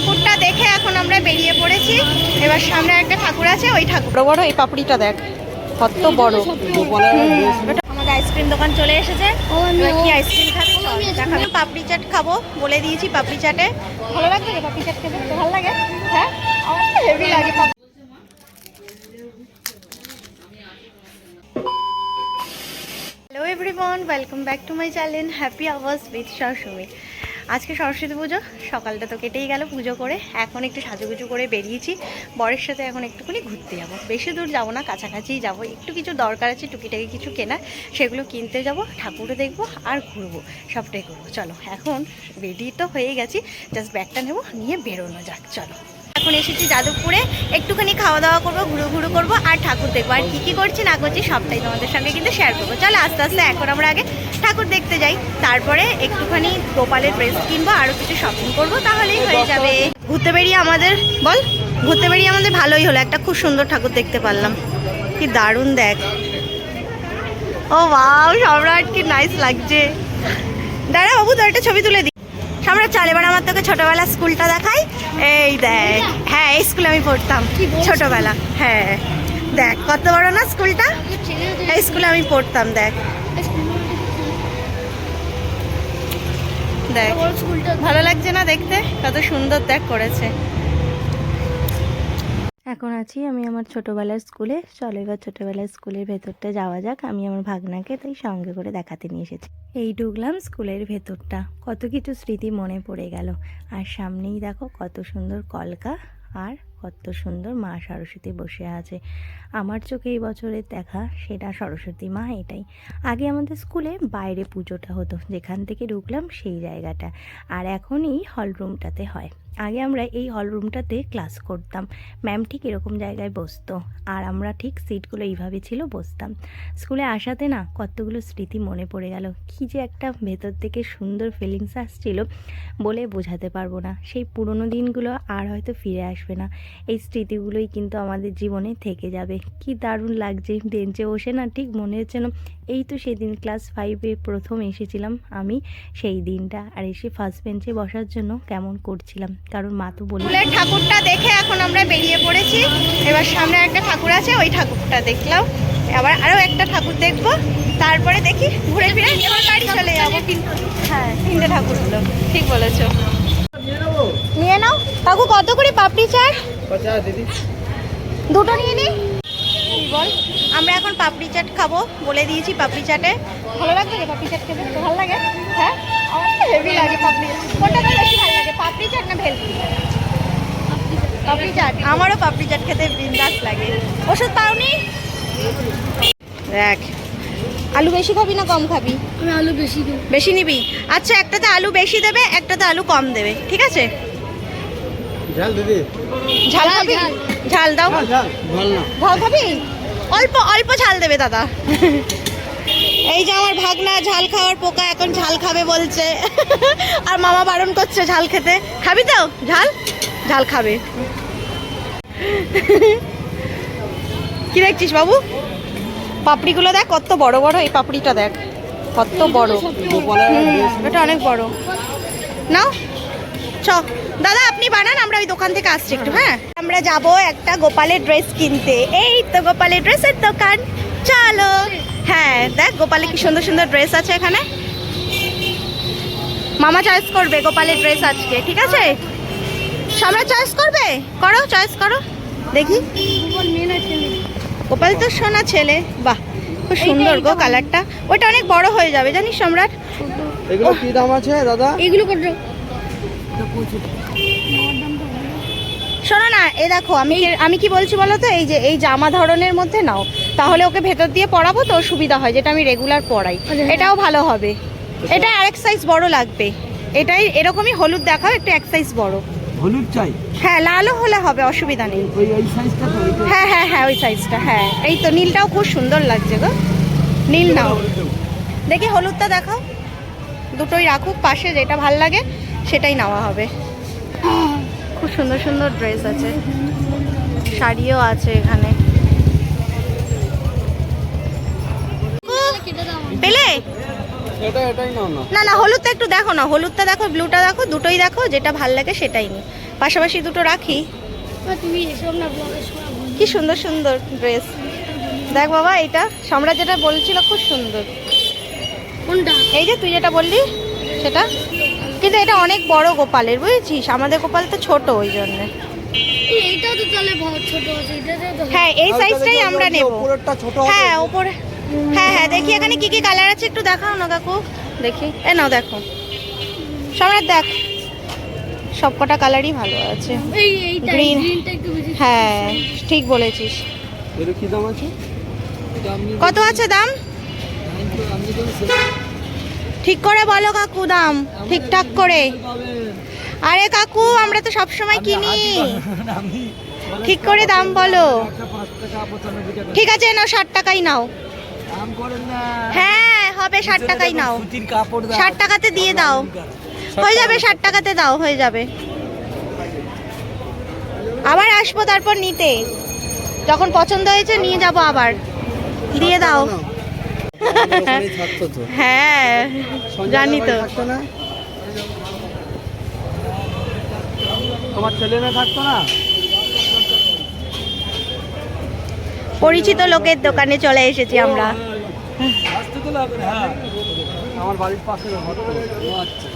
ঠাকুরটা দেখে এখন আমরা বেরিয়ে পড়েছি। এবার সামনে একটা ঠাকুর আছে ওই ঠাকুর। বড় বড় এই পাপড়িটা দেখ কত বড়। আমাদের আইসক্রিম দোকান চলে এসেছে। কি আইসক্রিম খাবি? দেখাবো পাপড়ি চাট খাব বলে দিয়েছি পাপড়ি চাটে। ভালো লাগবে পাপড়ি চাট খেতে? ভালো লাগে? হ্যাঁ? আমার হেভি লাগে hello everyone welcome back to my channel happy hours with Saraswati আজকে সরস্বতী পুজো, সকালটা তো কেটেই গেল পুজো করে। এখন একটু সাজুগুজু করে বেরিয়েছি। বরের সাথে এখন একটুখানি ঘুরতে যাব। বেশি দূর যাব না কাছাকাছিই যাব। একটু কিছু দরকার আছে, টুকিটাকি কিছু কেনা, সেগুলো কিনতে যাব, ঠাকুরও দেখব আর ঘুরবো। সবটাই করব। চলো, এখন রেডি তো হয়ে গেছি। জাস্ট ব্যাগটা নেব, নিয়ে বেরোনো যাক। চলো। এখন এসেছি যাদবপুরে। একটুখানি খাওয়া দাওয়া করব ঘুরো ঘুরো করব আর ঠাকুর দেখব। আর কী কী করছি না করছি সবটাই তোমাদের সঙ্গে কিন্তু শেয়ার করব। চলো আস্তে আস্তে এখন আমরা আগে ঠাকুর দেখতে যাই। তারপরে একটুখানি গোপালের ড্রেস কিনবো আরও কিছু শপিং করব, তাহলেই হয়ে যাবে। ঘুরতে বেরিয়ে আমাদের, বল? ঘুরতে বেরিয়ে আমাদের ভালোই হলো। একটা খুব সুন্দর ঠাকুর দেখতে পারলাম। কি দারুণ দেখ। ও বাউ সম্রাট, কি নাইস লাগছে। দাঁড়া বাবু তো একটা ছবি তুলে দিই সম্রাট, চল এবার আমার তোকে ছোটবেলা স্কুলটা দেখাই। এই দেখ হ্যাঁ এই স্কুলে আমি পড়তাম ছোটবেলা হ্যাঁ। দেখ কত বড় না স্কুলটা এই স্কুলে আমি পড়তাম দেখ। দেখ। ভালো লাগছে না দেখতে? কত সুন্দর দেখ করেছে। এখন আছি আমি আমার ছোটোবেলার স্কুলে। চলো এবার ছোটোবেলার স্কুলের ভেতরটা যাওয়া যাক। আমি আমার ভাগনাকে তাই সঙ্গে করে দেখাতে নিয়ে এসেছি। এই ঢুকলাম স্কুলের ভেতরটা। কত কিছু স্মৃতি মনে পড়ে গেল। আর সামনেই দেখো কত সুন্দর কলকা আর কত সুন্দর মা সরস্বতী বসে আছে। আমার চোখে এই বছরের দেখা, সেটা সরস্বতী মা, এটাই। আগে আমাদের স্কুলে বাইরে পুজোটা হতো, যেখান থেকে ঢুকলাম সেই জায়গাটা। আর এখন এই হলরুমটাতে হয়। আগে আমরা এই হলরুমটাতে ক্লাস করতাম। ম্যাম ঠিক এরকম জায়গায় বসতো। আর আমরা ঠিক সিটগুলো এইভাবে ছিল, বসতাম। স্কুলে আসাতে না কতগুলো স্মৃতি মনে পড়ে গেল। কি যে একটা ভেতর থেকে সুন্দর ফিলিংস আসছিল বলে বোঝাতে পারব না। সেই পুরনো দিনগুলো আর হয়তো ফিরে আসবে না। এই স্মৃতিগুলোই কিন্তু আমাদের জীবনে থেকে যাবে। কি দারুণ লাগছে বেঞ্চে বসে না ঠিক মনে হচ্ছে না। এই তো সেদিন ক্লাস ফাইভে প্রথম এসেছিলাম আমি সেই দিনটা আর এসে ফার্স্ট বেঞ্চে বসার জন্য কেমন করছিলাম কারণ মা তো বলে ঠাকুরটা দেখে এখন আমরা বেরিয়ে পড়েছি। এবার সামনে একটা ঠাকুর আছে ওই ঠাকুরটা দেখলাম। আবার আরও একটা ঠাকুর দেখব তারপরে দেখি ঘুরে ফিরে এবার বাড়ি চলে যাব। হ্যাঁ তিনটে ঠাকুর ঠাকুরগুলো ঠিক বলেছ। নিয়ে নাও। কাকু কত করে পাপড়ি চাট দুটো নিয়ে নি। কি বল আমরা এখন পাপড়ি চাট খাব বলে দিয়েছি পাপড়ি চাটে। ভালো লাগবে রে পাপড়ি চাট খেতে? ভালো লাগে? হ্যাঁ? আমার তো হেভি লাগে পাপড়ি কোনটা তো বেশি ভালো লাগে পাপড়ি চাট না ভেলকি? পাপড়ি চাট। আমারও পাপড়ি চাট খেতে বিন্দাস লাগে। ওষুধ পাওনি? দেখ আলু বেশি খাবি না কম খাবি? আমি আলু বেশি দিই বেশি নিবি? আচ্ছা একটাতে আলু বেশি দেবে একটাতে আলু কম দেবে ঠিক আছে? ঝাল দিদি। ঝাল খাবি? ঝাল। দাও। ঝাল ঝাল। ঝাল না। ঝাল খাবি? অল্প অল্প ঝাল দেবে দাদা। এই যে আমার ভাগনা ঝাল খাওয়ার পোকা এখন ঝাল খাবে বলছে। আর মামা বারণ করছে ঝাল খেতে। খাবি তো? ঝাল? ঝাল খাবে। কি দেখছিস বাবু? পাপড়িগুলো দেখ কত বড় বড় এই পাপড়িটা দেখ। কত বড়। এটা অনেক বড়। নাও। চ। দাদা আপনি বানান আমরা ওই দোকান থেকে আসছি একটু হ্যাঁ? আমরা যাব একটা গোপালের ড্রেস কিনতে। এই তো গোপালের ড্রেসের দোকান। চলো। হ্যাঁ দেখ গোপালের কি সুন্দর সুন্দর ড্রেস আছে এখানে। মামা চয়েস করবে গোপালের ড্রেস আজকে ঠিক আছে? সামনে চয়েস করবে? করো চয়েস করো। দেখি। গোপাল তো সোনা ছেলে। বাহ খুব সুন্দর গো কালারটা ওটা অনেক বড় হয়ে যাবে জানিস সম্রাট? এগুলো কি দাম আছে দাদা? এইগুলো কত? শোনো না এ দেখো আমি আমি কি বলছি বলো তো? এই যে এই জামা ধরনের মধ্যে নাও। তাহলে ওকে ভেতর দিয়ে পরাবো তো সুবিধা হয় যেটা আমি রেগুলার পরাই। আচ্ছা। এটাও ভালো হবে। এটা আরেক সাইজ বড় লাগবে। এটাই এরকমই হলুদ দেখাও একটু এক সাইজ বড়। হলুদ চাই? হ্যাঁ লালও হলে হবে অসুবিধা নেই। হ্যাঁ হ্যাঁ হ্যাঁ ওই সাইজটা হ্যাঁ। এই তো নীলটাও খুব সুন্দর লাগছে গো। নীল নাও। দেখি হলুদটা দেখাও। দুটোই রাখুক পাশে যেটা ভালো লাগে। সেটাই নেওয়া হবে। খুব সুন্দর সুন্দর ড্রেস আছে। শাড়িও আছে এখানে। পেলে? এটা এটাই নাও না। না না হলুদটা একটু দেখো না। হলুদটা দেখো ব্লুটা দেখো দুটোই দেখো যেটা ভালো লাগে সেটাই নি। পাশাপাশি দুটো রাখি। কি সুন্দর সুন্দর ড্রেস দেখ বাবা এটা সম্রাট যেটা বলছিল খুব সুন্দর। কোনটা? এই যে তুই যেটা বললি সেটা? কিন্তু এটা অনেক বড় গোপালের বুঝেছিস? আমাদের গোপাল তো ছোট ওই জন্য। এই, তো তাহলে ছোট আছে এটাতেও তো হ্যাঁ এই সাইজটাই আমরা নেব। উপরেরটা ছোট হবে। হ্যাঁ উপরে হ্যাঁ হ্যাঁ দেখি এখানে কি কি কালার আছে একটু দেখাও না কাকু। দেখি। এ নাও দেখো। সম্রাট দেখ। সব কটা কালারই ভালো আছে। এই এইটা গ্রিনটা একটু বেশি হ্যাঁ ঠিক বলেছিস। এর কি দাম আছে? কত আছে দাম? ঠিক করে বলো কাকু দাম ঠিকঠাক করে। আরে কাকু আমরা তো সব সময় কিনি। ঠিক করে দাম বলো। ঠিক আছে নাও ষাট টাকাই নাও। হ্যাঁ হবে ষাট টাকাই নাও। ষাট টাকাতে দিয়ে দাও। হয়ে যাবে ষাট টাকাতে দাও হয়ে যাবে। আবার আসব তারপর নিতে। যখন পছন্দ হয়েছে নিয়ে যাব আবার। দিয়ে দাও। হ্যাঁ জানি তো। তোমার ছেলে মেয়ে থাকতো না? পরিচিত লোকের দোকানে চলে এসেছি আমরা। হ্যাঁ। আচ্ছা।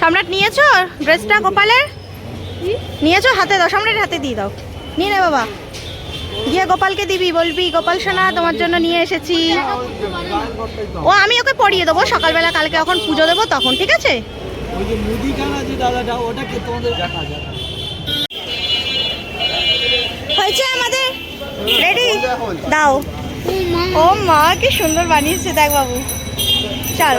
সম্রাট নিয়েছো ড্রেসটা কপালের? নিয়েছো হাতে দাও সম্রাটের হাতে দিয়ে দাও। নিয়ে নে বাবা। গিয়ে গোপালকে দিবি বলবি গোপাল সোনা তোমার জন্য নিয়ে এসেছি। ও আমি ওকে পরিয়ে দেবো সকালবেলা কালকে যখন পুজো দেবো তখন ঠিক আছে? ওই যে মুদিখানা যে দাদাটা ওটাকে তোমাদের দেখা যায় হয়েছে আমাদের? রেডি দাও। ও মা। কি সুন্দর বানিয়েছে দেখ বাবু। চল।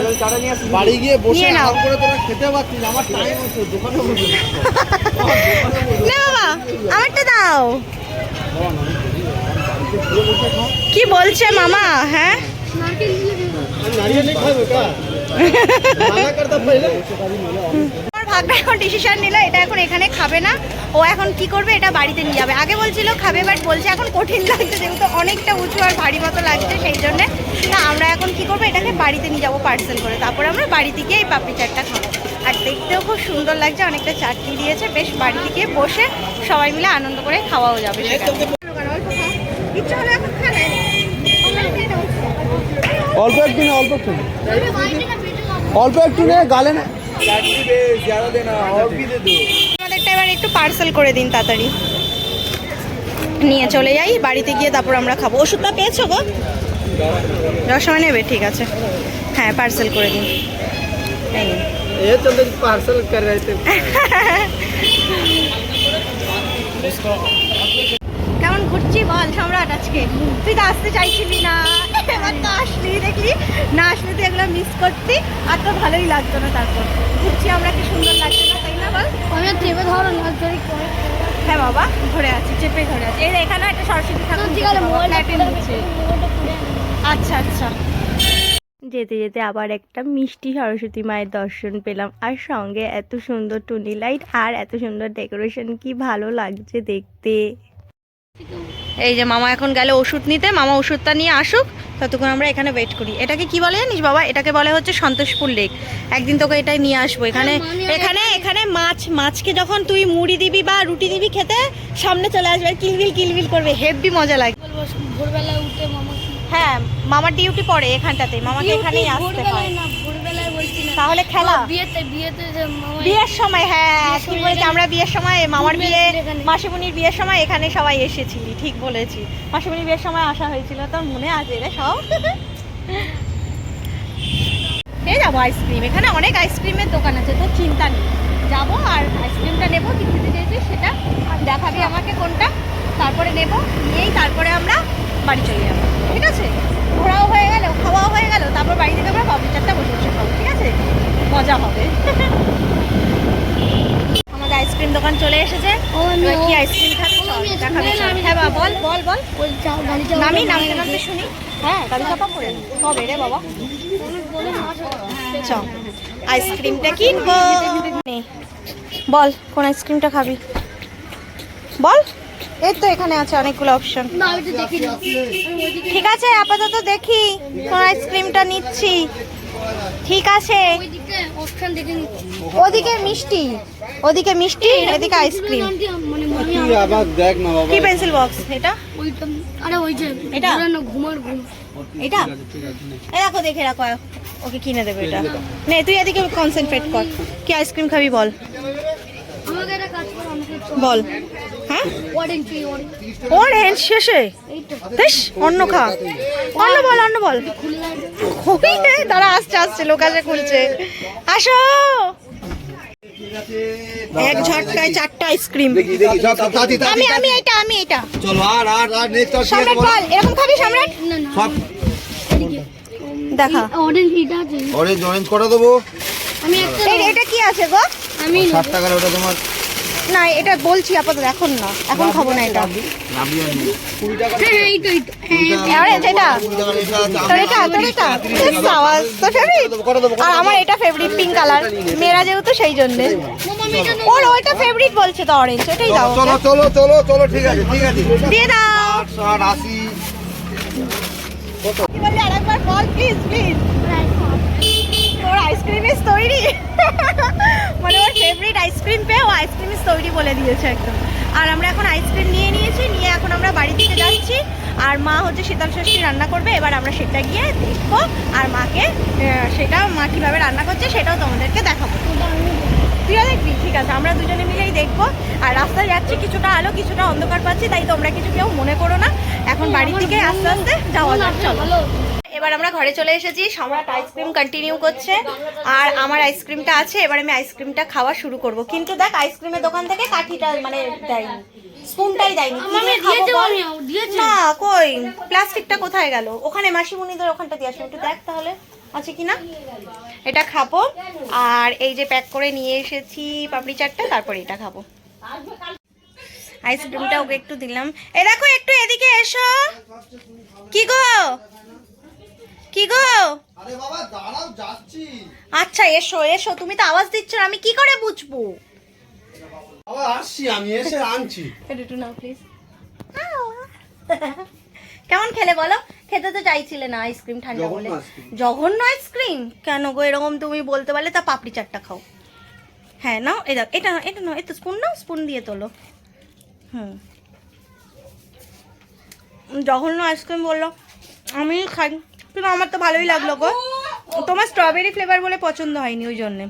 বাড়ি গিয়ে বসে নাও। করে তোরা খেতে পারছিস আমার টাইম আছে দোকানে বসে। নে বাবা আমারটা দাও। কি বলছে মামা হ্যাঁ? ডিসিশন এটা এখন এখানে খাবে না। ও এখন কি করবে, এটা বাড়িতে নিয়ে যাবে। আগে খাবে বাট বলছে এখন কঠিন লাগছে, যেহেতু অনেকটা উঁচু আর ভারী মতো লাগছে, সেই জন্যে। আমরা এখন কি করব, এটাকে বাড়িতে নিয়ে যাব পার্সেল করে। তারপর আমরা পাপড়ি চাটটা আর দেখতেও খুব সুন্দর লাগছে, অনেকটা চাটনি দিয়েছে। বেশ বাড়িতে গিয়ে বসে সবাই মিলে আনন্দ করে খাওয়াও যাবে সেখানে। অল্প একটু না অল্প একটু। অল্প একটু নে গালে না। আমাদেরটা এবার একটু পার্সেল করে দিন তাড়াতাড়ি। নিয়ে চলে যাই বাড়িতে গিয়ে তারপর আমরা খাব। ওষুধটা পেয়েছ গো? রসময় নেবে ঠিক আছে। হ্যাঁ পার্সেল করে দিন। পার্সেল করে কেমন ঘুরছি বল সম্রাট আজকে? তুই তো আসতে চাইছিলি না। এবার তো আসলি দেখলি? না আসলে তুই এগুলো মিস করতি আর তো ভালোই লাগতো না তারপর। ঘুরছি আমরা কি সুন্দর লাগছে না তাই না বল? আমি চেপে ধরো না ধরে হ্যাঁ বাবা ধরে আছি চেপে ধরে আছি। এই এখানে একটা সরস্বতী ঠাকুর আচ্ছা আচ্ছা। যেতে যেতে আবার একটা মিষ্টি সরস্বতী মায়ের দর্শন পেলাম আর সঙ্গে এত সুন্দর টুনি লাইট আর এত সুন্দর ডেকোরেশন কি ভালো লাগছে দেখতে। এই যে মামা এখন গেলে ওষুধ নিতে মামা ওষুধটা নিয়ে আসুক ততক্ষণ আমরা এখানে ওয়েট করি। এটাকে কি বলে জানিস বাবা? এটাকে বলে হচ্ছে সন্তোষপুর লেক একদিন তোকে এটাই নিয়ে আসব। এখানে হ্যাঁ, মানে এখানে এখানে। মাছ মাছকে যখন তুই মুড়ি দিবি বা রুটি দিবি খেতে সামনে চলে আসবে কিলবিল কিলবিল করবে। হেভি মজা লাগবে বলব ভোরবেলায় উঠে মামা হ্যাঁ মামার ডিউটি পড়ে এখানটাতে। মামাকে এখানেই আসতে হয় ভোরবেলায় না ভোরবেলায় বলছি না তাহলে খেলা। বিয়েতে বিয়েতে বিয়ের সময় হ্যাঁ বলেছি আমরা বিয়ের সময় মামার বিয়ে মাসিমণির বিয়ের সময় এখানে সবাই এসেছিলি ঠিক বলেছি। মাসিমণির বিয়ের সময় আসা হয়েছিল তোর মনে আছে রে সব? এই যাব আইসক্রিম এখানে অনেক আইসক্রিমের দোকান আছে তোর চিন্তা নেই। যাব আর আইসক্রিমটা নেব কি খেতে চেয়েছিস সেটা দেখাবি আমাকে কোনটা তারপরে নেব নিয়েই তারপরে আমরা বাড়ি চলে যাব ঠিক আছে? ঘোরাও হয়ে গেল খাওয়াও হয়ে গেল তারপর বাড়ি থেকে আমরা চারটা বসে বসে খাব ঠিক আছে? মজা হবে। আমাদের আইসক্রিম দোকান চলে এসেছে। ও কি আইসক্রিম দেখাবি চল। আমি হ্যাঁ বাবা, বল বল বল। নামি নামি নামতে শুনি। হ্যাঁ গাড়ি চাপা পড়ে কবে রে বাবা। চ আইসক্রিমটা কিনবো। বল কোন আইসক্রিমটা খাবি? বল। এই তো এখানে আছে অনেকগুলো অপশন ঠিক আছে, আপাতত দেখি কোন আইসক্রিমটা নিচ্ছি। ঠিক আছে। ওদিকে মিষ্টি ওদিকে মিষ্টি, এদিকে আইসক্রিম কি পেন্সিল বক্স এটা? এটা? ঘুমার ঘুম এটা। এই দেখো রাখো, ওকে কিনে দেবে এটা। নে, তুই এদিকে কনসেন্ট্রেট কর। কি আইসক্রিম খাবি বল। বল। হ্যাঁ? অরেঞ্জ শেষে? বেশ অন্য খা। অন্য বল অন্য বল। খুবই তারা আসছে আসছে লোক আসে খুলছে। আসো! এক ঝটকায় চারটা আইসক্রিম। দেখি দেখি আমি আমি এটা আমি এটা। চলো আর আর আর নেক্সট সম্রাট বল? এরকম খাবি সম্রাট? না না। সব দেখা। অরেঞ্জ এটা আছে। অরেঞ্জ অরেঞ্জ করে দেবো। আমি একটা এটা কি আছে গো? আমি ষাট টাকার ওটা তোমার না এটা বলছি আপাতত এখন না। এখন খাব না এটা। আর আমার এটা ফেভারিট পিঙ্ক কালার মেয়েরা যেহেতু সেই জন্য। ওর ওইটা ফেভারিট বলছে তো অরেঞ্জ এটাই দাও। চলো চলো চলো চলো ঠিক আছে ঠিক আছে। দিয়ে দাও। আরেকবার বল প্লিজ প্লিজ ওর আইসক্রিম ইস তৈরি। মানে ওর ফেভারিট আইসক্রিম পেয়ে ও আইসক্রিম ইস তৈরি বলে দিয়েছে একদম। আর আমরা এখন আইসক্রিম নিয়ে নিয়েছি নিয়ে এখন আমরা বাড়ি দিকে যাচ্ছি। আর মা হচ্ছে শীতল ষষ্ঠী রান্না করবে এবার আমরা সেটা গিয়ে দেখব আর মাকে সেটা মা কীভাবে রান্না করছে সেটাও তোমাদেরকে দেখাবো। তুইও দেখবি? ঠিক আছে আমরা দুজনে মিলেই দেখব। আর রাস্তায় যাচ্ছি কিছুটা আলো কিছুটা অন্ধকার পাচ্ছি তাই তোমরা কিছু কেউ মনে করো না। এখন বাড়ির দিকে আস্তে আস্তে যাওয়া যাক চলো। ভালো। এবার আমরা ঘরে চলে এসেছি। সম্রাট আইসক্রিম কন্টিনিউ করছে। আর আমার আইসক্রিমটা আছে এবার আমি আইসক্রিমটা খাওয়া শুরু করব। কিন্তু দেখ আইসক্রিমের দোকান থেকে কাঠিটা মানে দেয়নি। স্পুনটাই দেয়নি। আমি দিয়ে খাব আমি দিয়েছে। না কই? প্লাস্টিকটা কোথায় গেল? ওখানে মাসিমণিদের ওখানটা দিয়ে আসবে একটু দেখ তাহলে। আছে কি না? এটা খাব। আর এই যে প্যাক করে নিয়ে এসেছি পাপড়ি চাটটা তারপরে এটা খাব। আইসক্রিমটা ওকে একটু দিলাম। এ দেখো একটু এদিকে এসো। কি গো? কি গো? আরে বাবা দাঁড়াও যাচ্ছি। আচ্ছা এসো এসো তুমি তো আওয়াজ দিচ্ছ না আমি কি করে বুঝব? বাবা আসছি আমি এসে আনছি। একটু নাও প্লিজ কেমন খেলে বলো? খেতে তো চাইছিলে না আইসক্রিম ঠান্ডা বলে। জঘন্য আইসক্রিম কেন গো এরকম তুমি বলতে পারলে তা পাপড়ি চাটটা খাও। হ্যাঁ নাও এটা এটা নাও, এটা নাও এটা স্পুন নাও স্পুন দিয়ে তোলো। হুম। জঘন্য আইসক্রিম বলল আমি খাই কিন্তু আমার তো ভালোই লাগল গো। তোমার স্ট্রবেরি ফ্লেভার বলে পছন্দ হয়নি ওই জন্যে।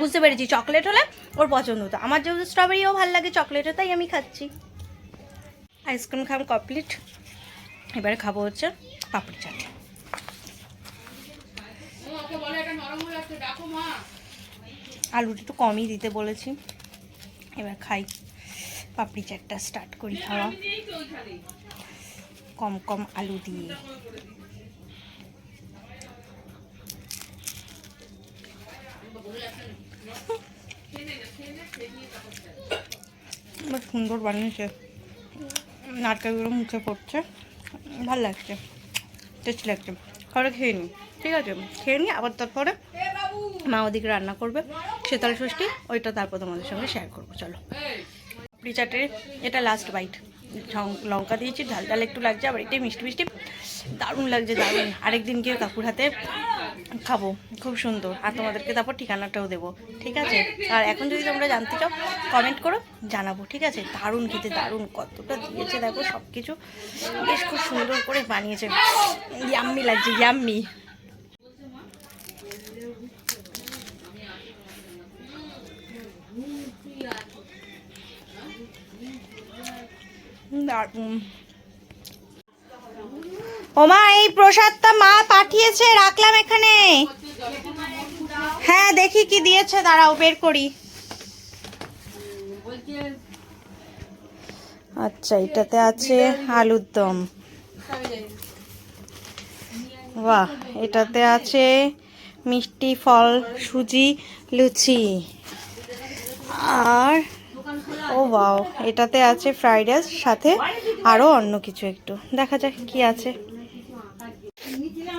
বুঝতে পেরেছি চকলেট হলে ওর পছন্দ হতো। আমার যেহেতু স্ট্রবেরিও ভালো লাগে চকলেটও তাই আমি খাচ্ছি। আইসক্রিম খাম কমপ্লিট এবারে খাব হচ্ছে পাপড়ি চাট। আলুটা একটু কমই দিতে বলেছি। এবার খাই। পাপড়ি চাটটা স্টার্ট করি খাওয়া। কম কম আলু দিয়ে। বেশ সুন্দর বানিয়েছে নারকেলগুলো মুখে পড়ছে। ভালো লাগছে। টেস্টি লাগছে। খাওয়াটা খেয়ে নিই। ঠিক আছে? খেয়ে নিই আবার তারপরে মা ওদিকে রান্না করবে। শীতল ষষ্ঠী, ওইটা তারপর তোমাদের সঙ্গে শেয়ার করব। চলো। পাপড়ি চাটের এটা লাস্ট বাইট লঙ্কা দিয়েছি, ঝাল ঝাল একটু লাগছে, আবার এটাই মিষ্টি মিষ্টি। দারুণ লাগছে, দারুণ। আরেকদিন গিয়ে কাকুর হাতে খাব, খুব সুন্দর। আর তোমাদেরকে তারপর ঠিকানাটাও দেবো, ঠিক আছে? আর এখন যদি তোমরা জানতে চাও কমেন্ট করো, জানাব, ঠিক আছে? দারুণ খেতে, দারুণ, কতটা দিয়েছে দেখো সব কিছু বেশ খুব সুন্দর করে বানিয়েছে। ইয়াম্মি লাগছে ইয়াম্মি দারুণ। ওমা, এই প্রসাদটা মা পাঠিয়েছে, রাখলাম এখানে। হ্যাঁ দেখি কি দিয়েছে, দাঁড়াও, বের করি। আচ্ছা এটাতে আছে আলুর দম। বাহ, এটাতে আছে মিষ্টি ফল, সুজি, লুচি। আর, ও বাও এটাতে আছে ফ্রাইড রাইস, সাথে আরও অন্য কিছু একটু। দেখা যাক কি আছে।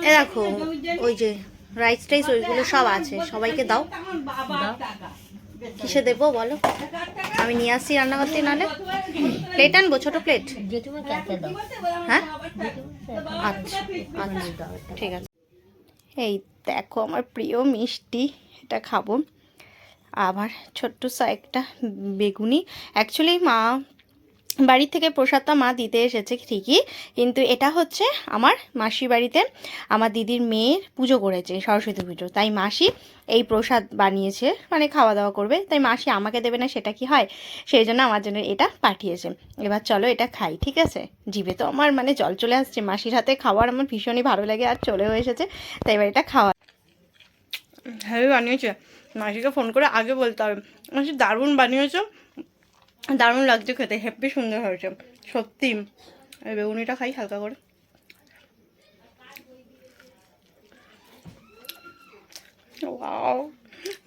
এ দেখো, ওই যে রাইস টাইস ওইগুলো সব আছে, সবাইকে দাও। কিসে দেবো বলো? আমি নিয়ে আসছি রান্না করতে নাহলে। প্লেট আনব, ছোট প্লেট হ্যাঁ? আচ্ছা আচ্ছা ঠিক আছে। এই দেখো আমার প্রিয় মিষ্টি, এটা খাব। আবার ছোট্ট সা একটা বেগুনি। অ্যাকচুয়ালি মা বাড়ি থেকে প্রসাদটা মা দিতে এসেছে ঠিকই, কিন্তু এটা হচ্ছে আমার মাসির বাড়িতে আমার দিদির মেয়ের পুজো করেছে, সরস্বতী পুজো। তাই মাসি এই প্রসাদ বানিয়েছে মানে খাওয়া দাওয়া করবে। তাই মাসি আমাকে দেবে না সেটা কি হয়? সেই জন্য আমার জন্য এটা পাঠিয়েছে। এবার চলো এটা খাই, ঠিক আছে? জিভে তো আমার মানে জল চলে আসছে, মাসির হাতে খাওয়ার আমার ভীষণই ভালো লাগে আর চলেও এসেছে। তাই এবার এটা খাওয়া। হ্যাঁ বানিয়েছে। মাসিকে ফোন করে আগে বলতে হবে। মাসি দারুণ বানিয়েছো। দারুণ লাগছে খেতে, হেব্বি সুন্দর হয়েছে, সত্যি। বেগুনিটা খাই হালকা করে। ওয়াও,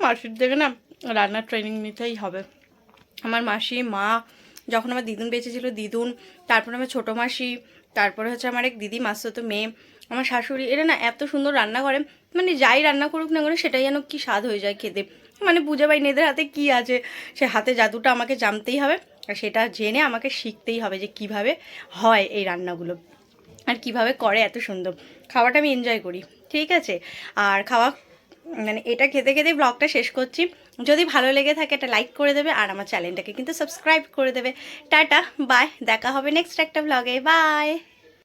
মাসির থেকে না রান্নার ট্রেনিং নিতেই হবে। আমার মাসি, মা, যখন আমার দিদুন বেঁচে ছিল, দিদুন, তারপর আমার ছোটো মাসি, তারপরে হচ্ছে আমার এক দিদি মাসতো মেয়ে, আমার শাশুড়ি, এরা না এত সুন্দর রান্না করে মানে যাই রান্না করুক না করে সেটাই যেন কি স্বাদ হয়ে যায় খেতে। মানে পূজা পাই এদের হাতে কি আছে। সে হাতে জাদুটা আমাকে জানতেই হবে আর সেটা জেনে আমাকে শিখতেই হবে যে কীভাবে হয় এই রান্নাগুলো আর কীভাবে করে এত সুন্দর। খাওয়াটা আমি এনজয় করি, ঠিক আছে? আর খাওয়া মানে এটা খেতে খেতে ব্লগটা শেষ করছি। যদি ভালো লেগে থাকে একটা লাইক করে দেবে আর আমার চ্যানেলটাকে কিন্তু সাবস্ক্রাইব করে দেবে। টাটা বাই দেখা হবে নেক্সট একটা ব্লগে বাই